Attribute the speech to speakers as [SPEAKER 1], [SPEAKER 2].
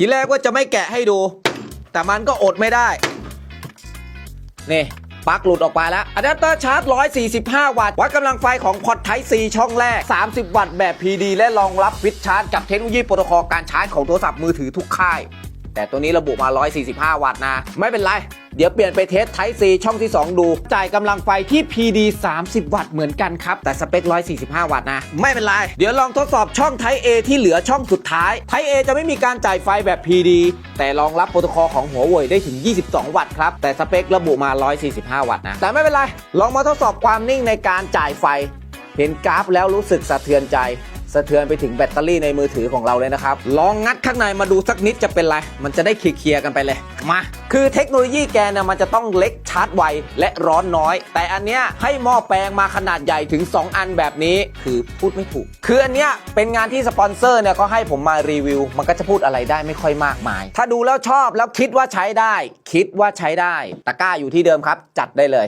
[SPEAKER 1] ทีแรกว่าจะไม่แกะให้ดู แต่มันก็อดไม่ได้ นี่ปลั๊กหลุดออกไปแล้วอะแดปเตอร์ชาร์จ 145 วัตต์ วัดกำลังไฟของพอร์ตไทป์ C ช่องแรก 30 วัตต์แบบ PD และรองรับฟิตชาร์จกับเทคโนโลยีโปรโตคอลการชาร์จของโทรศัพท์มือถือทุกค่าย แต่ตัวนี้ระบุมา 145 วัตต์นะ ไม่เป็นไร เดี๋ยวเปลี่ยนไปเทส Type C ช่องที่ 2 ดู จ่ายกำลังไฟที่ PD 30 วัตต์เหมือนกันครับ แต่สเปค 145 วัตต์นะ ไม่เป็นไร เดี๋ยวลองทดสอบช่อง Type A ที่เหลือช่องสุดท้าย Type A จะไม่มีการจ่ายไฟแบบ PD แต่รองรับโปรโตคอลของหัวเว่ยได้ถึง 22 วัตต์ครับ แต่สเปคระบุมา 145 วัตต์นะ แต่ไม่เป็นไร ลองมาทดสอบความนิ่งในการจ่ายไฟ เห็นกราฟแล้วรู้สึกสะเทือนใจ สะเทือนไปถึงแบตเตอรี่ในมือถือของเราเลยนะครับ ลองงัดข้างในมาดูสักนิดจะเป็นไร มันจะได้เคลียร์กันไปเลย มา คือเทคโนโลยีแกเนี่ยมันจะต้องเล็กชาร์จไวและร้อนน้อย แต่อันเนี้ยให้หม้อแปลงมาขนาดใหญ่ถึง 2 อันแบบนี้ คือพูดไม่ถูก คืออันเนี้ยเป็นงานที่สปอนเซอร์เนี่ยก็ให้ผมมารีวิว มันก็จะพูดอะไรได้ไม่ค่อยมากมาย ถ้าดูแล้วชอบแล้วคิดว่าใช้ได้ คิดว่าใช้ได้ ตะกร้าอยู่ที่เดิมครับ จัดได้เลย